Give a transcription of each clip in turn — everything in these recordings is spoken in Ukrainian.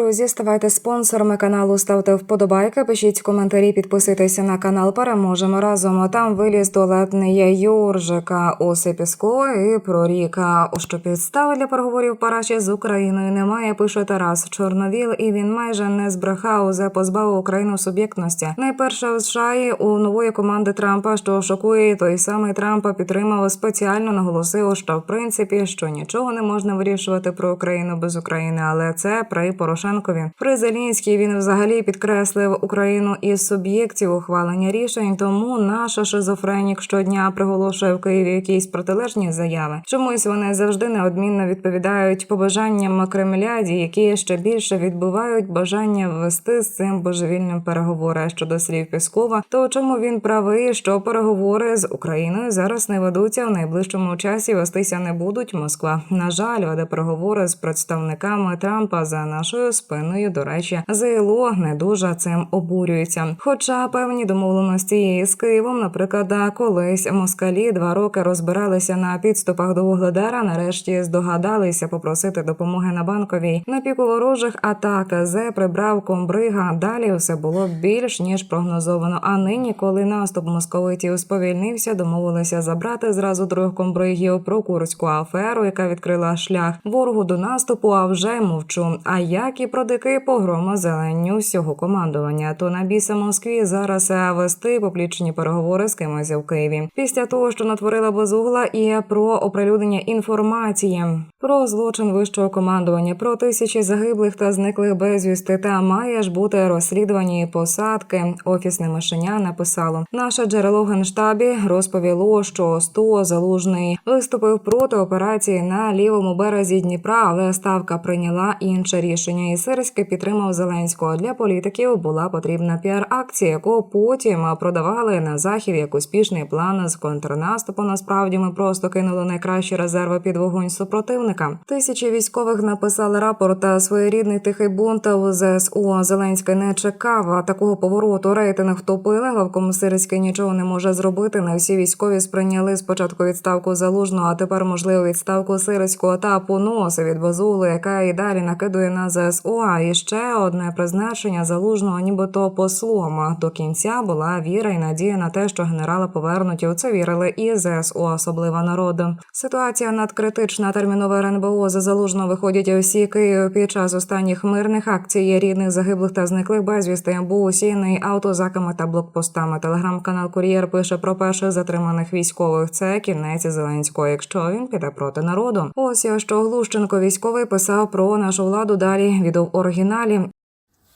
друзі, ставайте спонсорами каналу, ставте вподобайки, пишіть коментарі, підписуйтеся на канал. Переможемо разом. Там виліз туалетний Юржика Осипіско і проріка. Що підстави для переговорів Параші з Україною немає. Пише Тарас Чорновіл, і він майже не збрехав за позбавив Україну суб'єктності. Найперше в США у нової команди Трампа, що шокує, той самий Трампа підтримав спеціально наголосив, що в принципі що нічого не можна вирішувати про Україну без України, але це при Порошенкові. При Зелінській він взагалі підкреслив Україну із суб'єктів ухвалення рішень. Тому наша шизофренік щодня приголошує в Києві якісь протилежні заяви. Чомусь вони завжди неодмінно відповідають побажанням Кремляді, які ще більше відбувають бажання ввести з цим божевільним переговори щодо слів Піскова. То чому він правий, що переговори з Україною зараз не ведуться в найближчому часі вестися не будуть. Москва на жаль веде переговори з представниками Трампа за нашою спиною. До речі, ЗЛО не дуже цим обурюється. Хоча певні домовленості з Києвом, наприклад, колись москалі два роки розбиралися на підступах до Вугледара. Нарешті здогадалися попросити допомоги на банковій на піку ворожих атак. Зе прибрав комбрига. Далі все було більш ніж прогнозовано. А нині, коли наступ московитів сповільнився, домовилися забрати зразу трьох комбригів про курську аферу, яка відкрила шлях ворогу до наступу. А вже мовчу. А як і про дикий погром зеленню всього командування, то на біса Москві зараз е, вести поплічені переговори з кимось в Києві. Після того, що натворила безугла, і про оприлюднення інформації про злочин вищого командування, про тисячі загиблих та зниклих безвісти. Та має ж бути розслідувані посадки. Офісне мишеня написало наше джерело генштабі розповіло, що 100 залужний виступив проти операції на лівому березі Дніпра, але ставка прийняла інше рішення. І Сирський підтримав Зеленського. Для політиків була потрібна піар-акція, яку потім продавали на захід як успішний план з контрнаступу. Насправді ми просто кинули найкращі резерви під вогонь супротивника. Тисячі військових написали рапорт та своєрідний тихий бунт у ЗСУ. Зеленський не чекав такого повороту. Рейтинг втопили. Главком Сирський нічого не може зробити. Не всі військові сприйняли спочатку відставку залужного, а тепер можливо відставку Сирського та поноси від Базули, яка і далі накидує на ЗСУ. А і ще одне призначення залужного, нібито послом. До кінця була віра і надія на те, що генерала повернуть. У це вірили і ЗСУ, особливо народу. Ситуація надкритична. Термінове РНБО за залужно виходять усі Київ під час останніх мирних акцій рідних загиблих та зниклих безвісти. Був усіяний автозаками та блокпостами. Телеграм-канал Кур'єр пише про перших затриманих військових. Це кінець Зеленського, якщо він піде проти народу. Ось що Глущенко військовий писав про нашу владу далі від в оригіналі.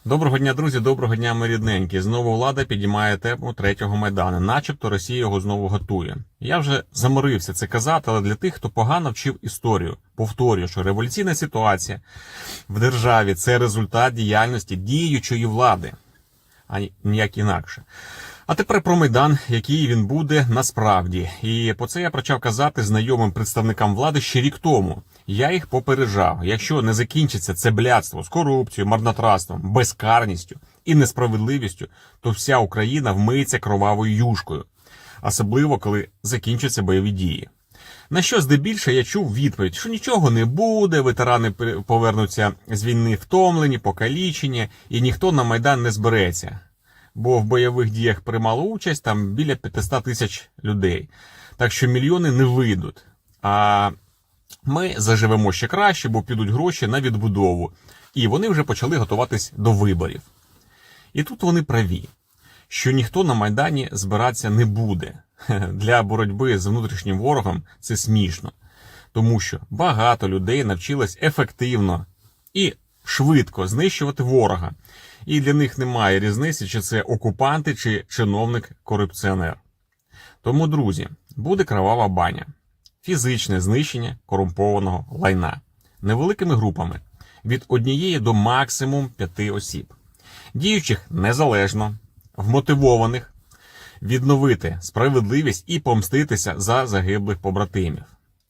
Доброго дня, друзі, доброго дня, ми рідненькі. Знову влада підіймає тему третього майдану, начебто Росія його знову готує. Я вже заморився це казати, але для тих, хто погано вчив історію, повторюю, що революційна ситуація в державі це результат діяльності діючої влади, а ніяк інакше. А тепер про майдан, який він буде насправді. І про це я почав казати знайомим представникам влади ще рік тому. Я їх попереджав. Якщо не закінчиться це блядство з корупцією, марнотратством, безкарністю і несправедливістю, то вся Україна вмиється кровавою юшкою, особливо коли закінчаться бойові дії. На що здебільше я чув відповідь, що нічого не буде, ветерани повернуться з війни втомлені, покалічені, і ніхто на майдан не збереться. Бо в бойових діях приймало участь там біля 500 тисяч людей. Так що мільйони не вийдуть. А ми заживемо ще краще, бо підуть гроші на відбудову. І вони вже почали готуватись до виборів. І тут вони праві, що ніхто на Майдані збиратися не буде. Для боротьби з внутрішнім ворогом це смішно. Тому що багато людей навчилось ефективно і швидко знищувати ворога. І для них немає різниці, чи це окупанти, чи чиновник-корупціонер. Тому, друзі, буде кровава баня фізичне знищення корумпованого лайна невеликими групами від однієї до максимум п'яти осіб, діючих незалежно, вмотивованих, відновити справедливість і помститися за загиблих побратимів.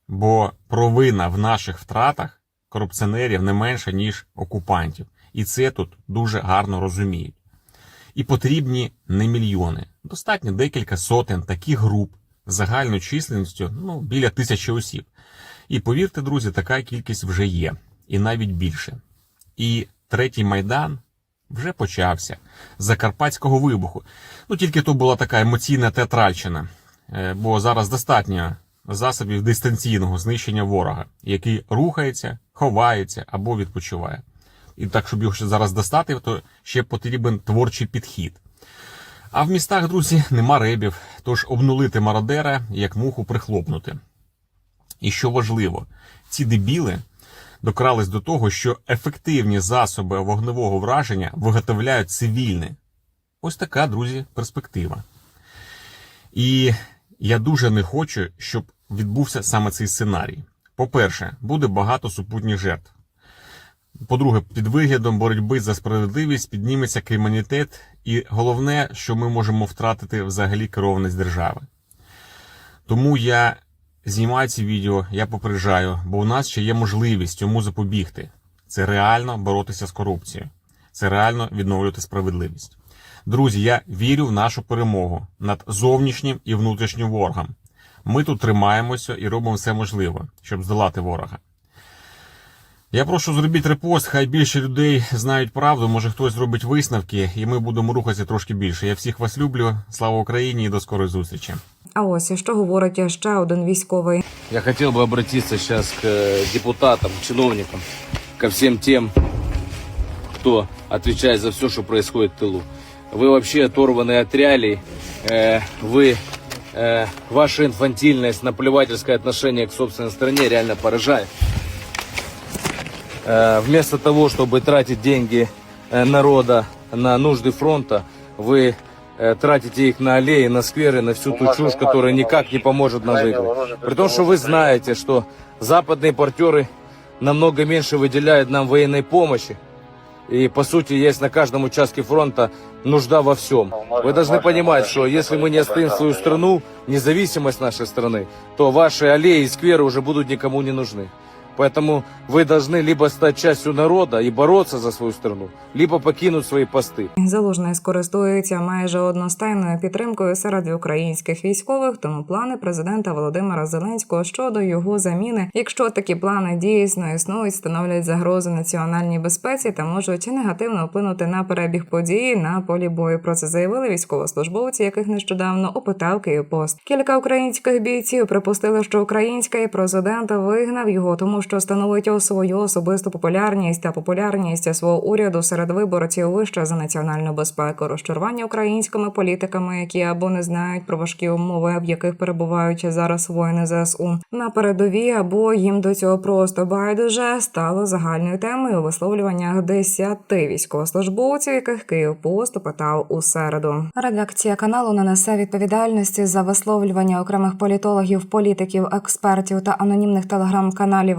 Бо провина в наших втратах корупціонерів не менша, ніж окупантів. І це тут дуже гарно розуміють. І потрібні не мільйони, достатньо декілька сотень таких груп загальною численністю ну, біля тисячі осіб. І повірте, друзі, така кількість вже є, і навіть більше. І третій майдан вже почався закарпатського вибуху. Ну тільки то була така емоційна театральщина, Е, бо зараз достатньо засобів дистанційного знищення ворога, який рухається, ховається або відпочиває. І так, щоб його зараз достати, то ще потрібен творчий підхід. А в містах, друзі, нема ребів, тож обнулити мародера, як муху прихлопнути. І що важливо, ці дебіли докрались до того, що ефективні засоби вогневого враження виготовляють цивільні. Ось така, друзі, перспектива. І я дуже не хочу, щоб відбувся саме цей сценарій. По-перше, буде багато супутніх жертв. По-друге, під виглядом боротьби за справедливість підніметься кримінітет, і головне, що ми можемо втратити взагалі керованість держави. Тому я знімаю ці відео, я попереджаю, бо у нас ще є можливість цьому запобігти. Це реально боротися з корупцією, це реально відновлювати справедливість. Друзі, я вірю в нашу перемогу над зовнішнім і внутрішнім ворогом. Ми тут тримаємося і робимо все можливе, щоб здолати ворога. Я прошу зробіть репост, хай більше людей знають правду, може хтось зробить висновки, і ми будемо рухатися трошки більше. Я всіх вас люблю. Слава Україні і до скорої зустрічі. А ось що говорить ще один військовий. Я хотел бы обратиться сейчас к э, депутатам, чиновникам, ко всем тем, кто отвечает за все, что происходит в тылу. Вы вообще оторваны от реалий, э, вы, э, ваша инфантильность, наплевательское отношение к собственной стране реально поражает. Э, вместо того, чтобы тратить деньги э, народа на нужды фронта, вы э, тратите их на аллеи, на скверы, на всю ту чушь, которая никак не поможет нам выиграть. При том, что вы знаете, что западные партнеры намного меньше выделяют нам военной помощи. И, по сути, есть на каждом участке фронта нужда во всем. Вы должны понимать, что если мы не оставим свою страну, независимость нашей страны, то ваши аллеи и скверы уже будут никому не нужны. Поэтому вы должны либо стать частью народа и бороться за свою страну, либо покинуть свои посты. Залужний скористується майже одностайною підтримкою серед українських військових, тому плани президента Володимира Зеленського щодо його заміни, якщо такі плани дійсно існують, становлять загрозу національній безпеці та можуть негативно вплинути на перебіг подій на полі бою. Про це заявили військовослужбовці, яких нещодавно опитав Київпост. Кілька українських бійців припустили, що український президент вигнав його, тому що становить свою особисту популярність та популярність свого уряду серед виборців вище за національну безпеку, розчарування українськими політиками, які або не знають про важкі умови, в яких перебувають зараз воїни ЗСУ на передовій, або їм до цього просто байдуже стало загальною темою у висловлюваннях десяти військовослужбовців, яких Київ пост опитав у середу. Редакція каналу не несе відповідальності за висловлювання окремих політологів, політиків, експертів та анонімних телеграм-каналів.